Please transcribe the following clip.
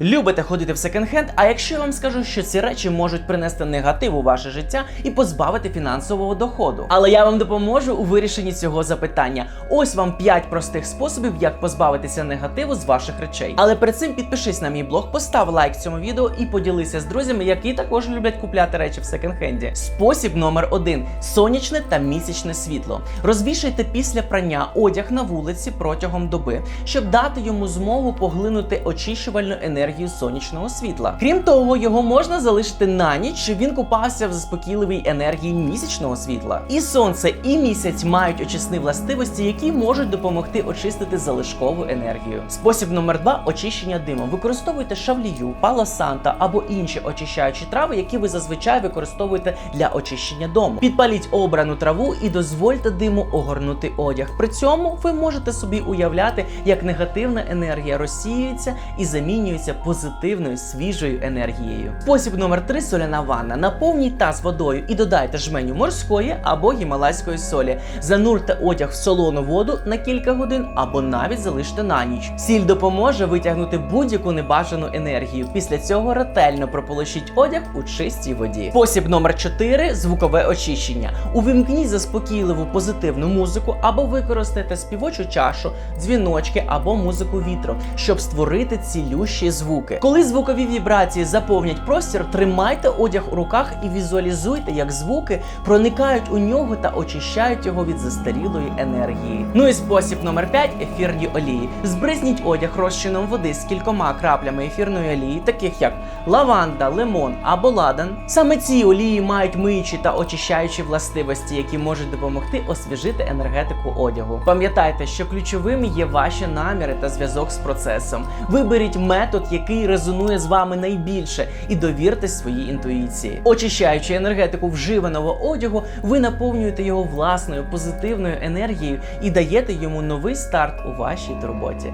любите ходити в секонд-хенд, а якщо я вам скажу, що ці речі можуть принести негатив у ваше життя і позбавити фінансового доходу. Але я вам допоможу у вирішенні цього запитання. Ось вам 5 простих способів, як позбавитися негативу з ваших речей. Але перед цим підпишись на мій блог, постав лайк цьому відео і поділися з друзями, які також люблять купляти речі в секонд-хенді. Спосіб номер один: сонячне та місячне світло. Розвішайте після прання одяг на вулиці протягом доби, щоб дати йому змогу поглинути очищувальну енергію сонячного світла. Крім того, його можна залишити на ніч, щоб він купався в заспокійливій енергії місячного світла. І сонце, і місяць мають очисні властивості, які можуть допомогти очистити залишкову енергію. Спосіб номер два очищення димом. Використовуйте шавлію, пало санта або інші очищаючі трави, які ви зазвичай використовуєте для очищення дому. Підпаліть обрану траву і дозвольте диму огорнути одяг. При цьому ви можете собі уявляти, як негативна енергія розсіюється і замінюється позитивною свіжою енергією. Спосіб номер три соляна ванна. Наповніть таз водою і додайте жменю морської або гімалайської солі. Занурте одяг в солону воду на кілька годин або навіть залиште на ніч. Сіль допоможе витягнути будь-яку небажану енергію. Після цього ретельно прополощіть одяг у чистій воді. Спосіб номер 4 звукове очищення. Увімкніть заспокійливу позитивну музику або використайте співочу чашу, дзвіночки або музику вітру, щоб створити цілющі звуки. Коли звукові вібрації заповнять простір, тримайте одяг у руках і візуалізуйте, як звуки проникають у нього та очищають його від застарілої енергії. Ну і спосіб номер 5 ефірні олії. Збризніть одяг розчином води з кількома краплями ефірної олії, таких як лаванда, лимон або ладан. Саме ці олії мають миючі та очищаючі властивості, які можуть допомогти освіжити енергетику одягу. Пам'ятайте, що ключовими є ваші наміри та зв'язок з процесом. Виберіть метод, який резонує з вами найбільше, і довіртесь своїй інтуїції. Очищаючи енергетику вживаного одягу, ви наповнюєте його власною позитивною енергією і даєте йому новий старт у вашій роботі.